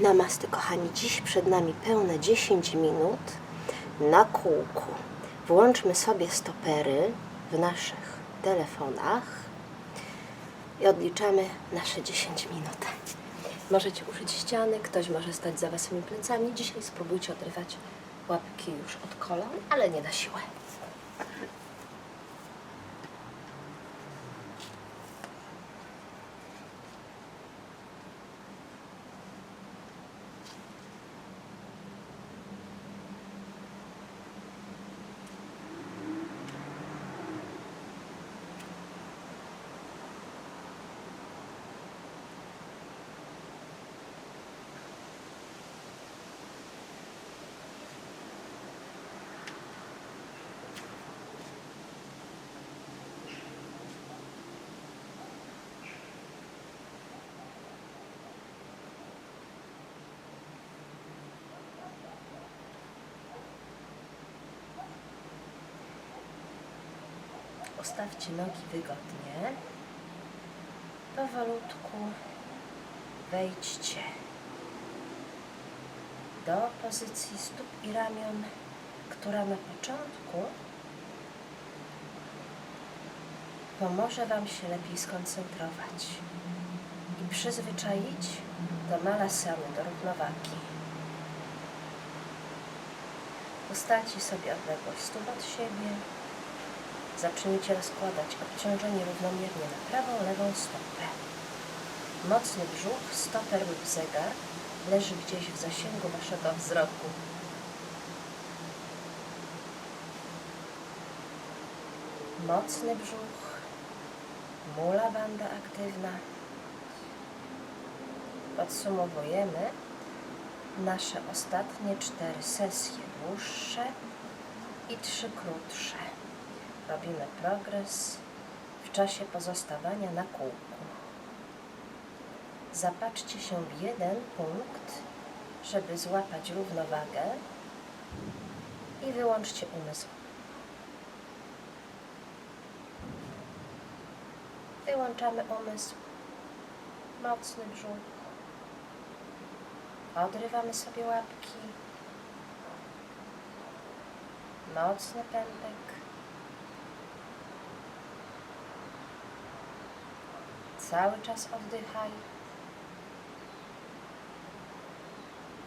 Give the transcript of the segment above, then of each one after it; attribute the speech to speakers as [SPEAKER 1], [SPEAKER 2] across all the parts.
[SPEAKER 1] Namaste, kochani. Dziś przed nami pełne 10 minut na kółku. Włączmy sobie stopery w naszych telefonach i odliczamy nasze 10 minut. Możecie użyć ściany, ktoś może stać za waszymi plecami. Dzisiaj spróbujcie odrywać łapki już od kolan, ale nie na siłę. Ustawcie nogi wygodnie. Powolutku wejdźcie do pozycji stóp i ramion, która na początku pomoże Wam się lepiej skoncentrować i przyzwyczaić do malasany, do równowagi. Ustalcie sobie odległość stóp od siebie. Zacznijcie rozkładać obciążenie równomiernie na prawą, lewą stopę. Mocny brzuch, stoper lub zegar leży gdzieś w zasięgu Waszego wzroku. Mocny brzuch, mula banda aktywna. Podsumowujemy nasze ostatnie cztery sesje dłuższe i trzy krótsze. Robimy progres w czasie pozostawania na kółku. Zapatrzcie się w jeden punkt, żeby złapać równowagę i wyłączcie umysł. Wyłączamy umysł. Mocny brzuch. Odrywamy sobie łapki. Mocny pępek. Cały czas oddychaj.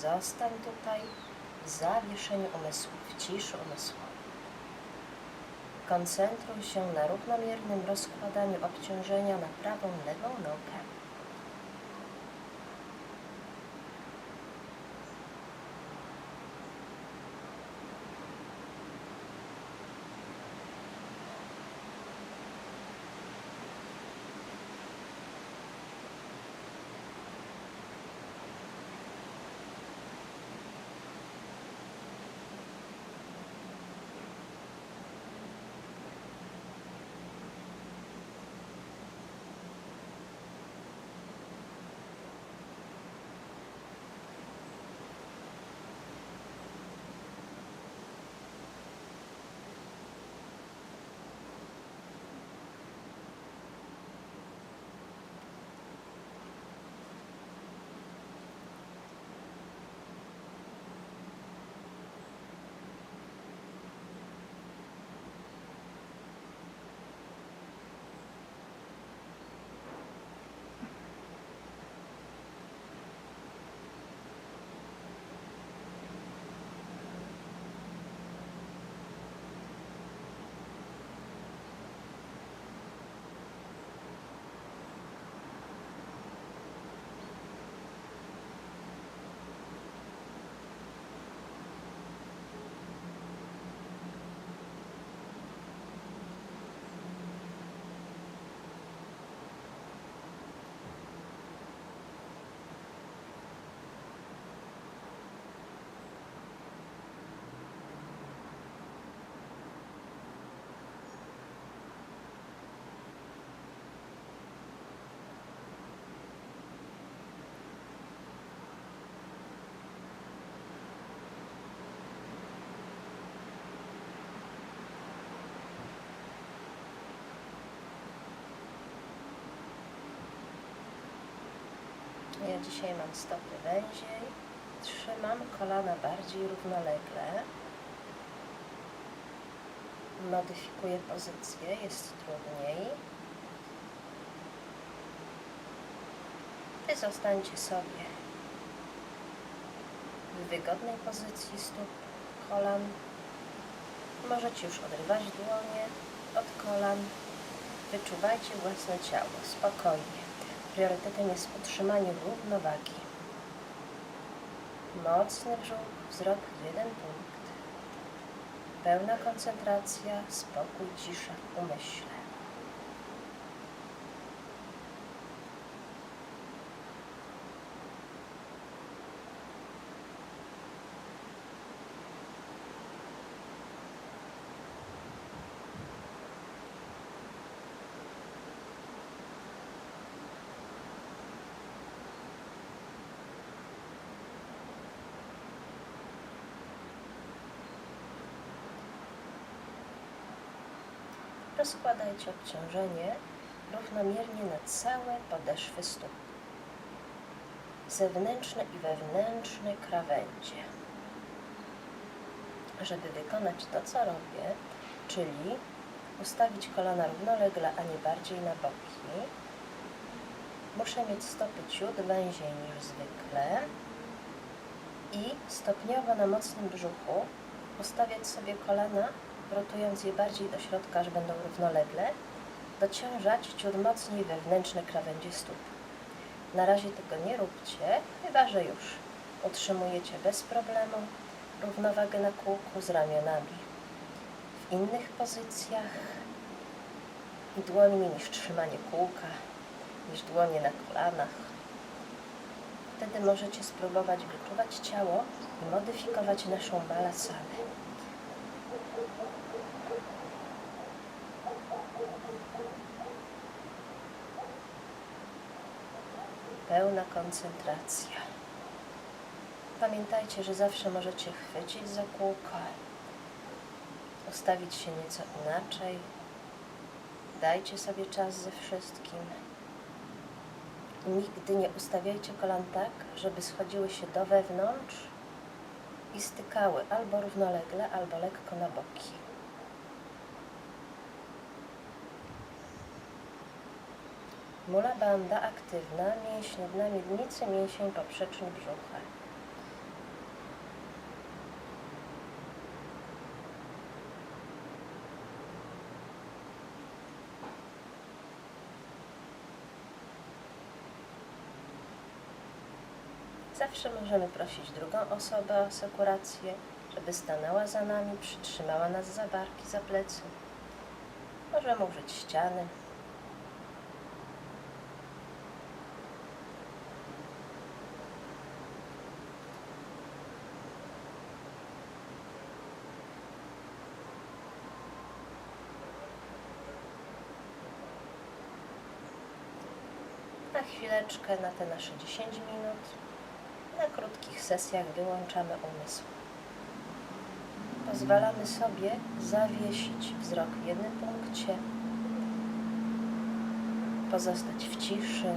[SPEAKER 1] Zostań tutaj w zawieszeniu umysłu, w ciszy umysłu. Koncentruj się na równomiernym rozkładaniu obciążenia na prawą, lewą nogę. Ja dzisiaj mam stopy węziej. Trzymam kolana bardziej równolegle. Modyfikuję pozycję, jest trudniej. Wy zostańcie sobie w wygodnej pozycji stóp, kolan. Możecie już odrywać dłonie od kolan. Wyczuwajcie własne ciało spokojnie. Priorytetem jest utrzymanie równowagi. Mocny brzuch, wzrok jeden punkt. Pełna koncentracja, spokój, cisza w umyśle. Rozkładajcie obciążenie równomiernie na całe podeszwy stóp. Zewnętrzne i wewnętrzne krawędzie. Żeby wykonać to, co robię, czyli ustawić kolana równolegle, a nie bardziej na boki, muszę mieć stopy ciut węziej niż zwykle i stopniowo na mocnym brzuchu ustawiać sobie kolana rotując je bardziej do środka, że będą równolegle, dociążać ciut mocniej wewnętrzne krawędzie stóp. Na razie tego nie róbcie, chyba że już utrzymujecie bez problemu równowagę na kółku z ramionami. W innych pozycjach dłońmi niż trzymanie kółka, niż dłonie na kolanach. Wtedy możecie spróbować wyczuwać ciało i modyfikować naszą balasanę. Pełna koncentracja. Pamiętajcie, że zawsze możecie chwycić za kółko, ustawić się nieco inaczej. Dajcie sobie czas ze wszystkim. Nigdy nie ustawiajcie kolan tak, żeby schodziły się do wewnątrz i stykały albo równolegle, albo lekko na boki. Mula banda aktywna, mięśnie dna miednicy, mięsień poprzeczny brzucha. Zawsze możemy prosić drugą osobę o asekurację, żeby stanęła za nami, przytrzymała nas za barki, za plecy. Możemy użyć ściany. Na chwileczkę, na te nasze 10 minut, na krótkich sesjach wyłączamy umysł. Pozwalamy sobie zawiesić wzrok w jednym punkcie, pozostać w ciszy,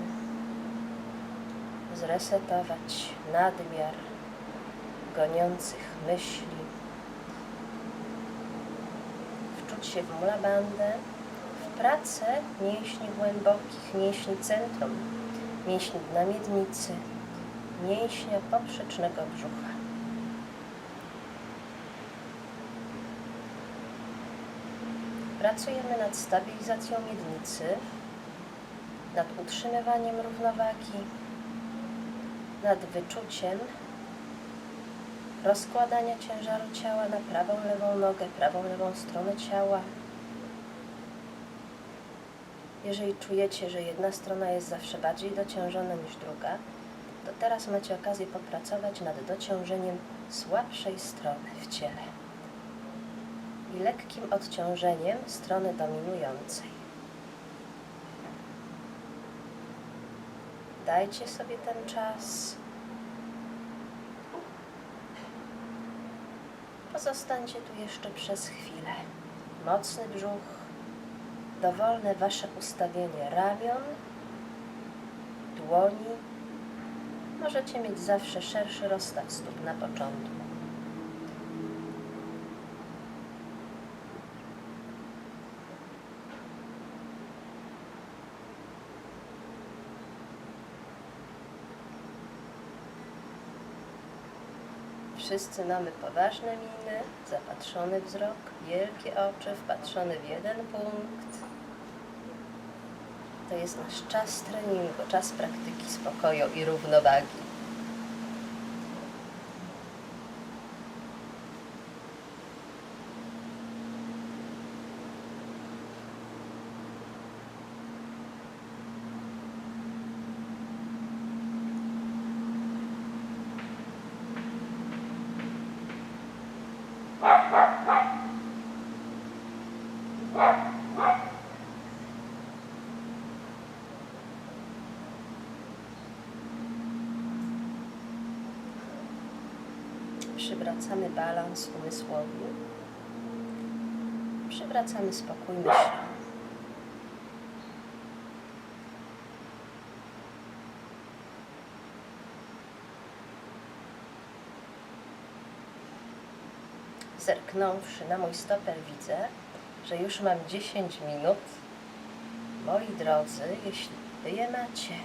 [SPEAKER 1] zresetować nadmiar goniących myśli, wczuć się w mula bandę, w pracę mięśni głębokich, mięśni centrum, mięśni dna miednicy, mięśnia poprzecznego brzucha. Pracujemy nad stabilizacją miednicy, nad utrzymywaniem równowagi, nad wyczuciem rozkładania ciężaru ciała na prawą, lewą nogę, prawą, lewą stronę ciała. Jeżeli czujecie, że jedna strona jest zawsze bardziej dociążona niż druga, to teraz macie okazję popracować nad dociążeniem słabszej strony w ciele i lekkim odciążeniem strony dominującej. Dajcie sobie ten czas. Pozostańcie tu jeszcze przez chwilę. Mocny brzuch, dowolne Wasze ustawienie ramion, dłoni, Możecie mieć zawsze szerszy rozstaw stóp na początku. Wszyscy mamy poważne miny, zapatrzony wzrok, wielkie oczy, wpatrzony w jeden punkt. To jest nasz czas treningu, czas praktyki spokoju i równowagi. Przywracamy balans umysłowi. Przywracamy spokój myśli. Zerknąwszy na mój stoper widzę, że już mam 10 minut. Moi drodzy, jeśli wy je macie,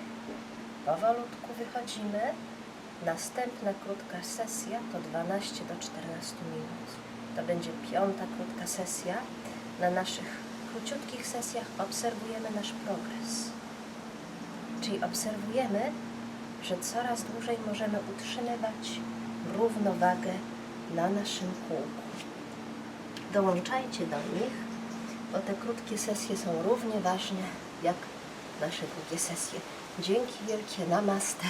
[SPEAKER 1] powolutku wychodzimy. Następna krótka sesja to 12 do 14 minut. To będzie piąta krótka sesja. Na naszych króciutkich sesjach obserwujemy nasz progres. Czyli obserwujemy, że coraz dłużej możemy utrzymywać równowagę na naszym kółku. Dołączajcie do nich, bo te krótkie sesje są równie ważne jak nasze długie sesje. Dzięki wielkie, namaste.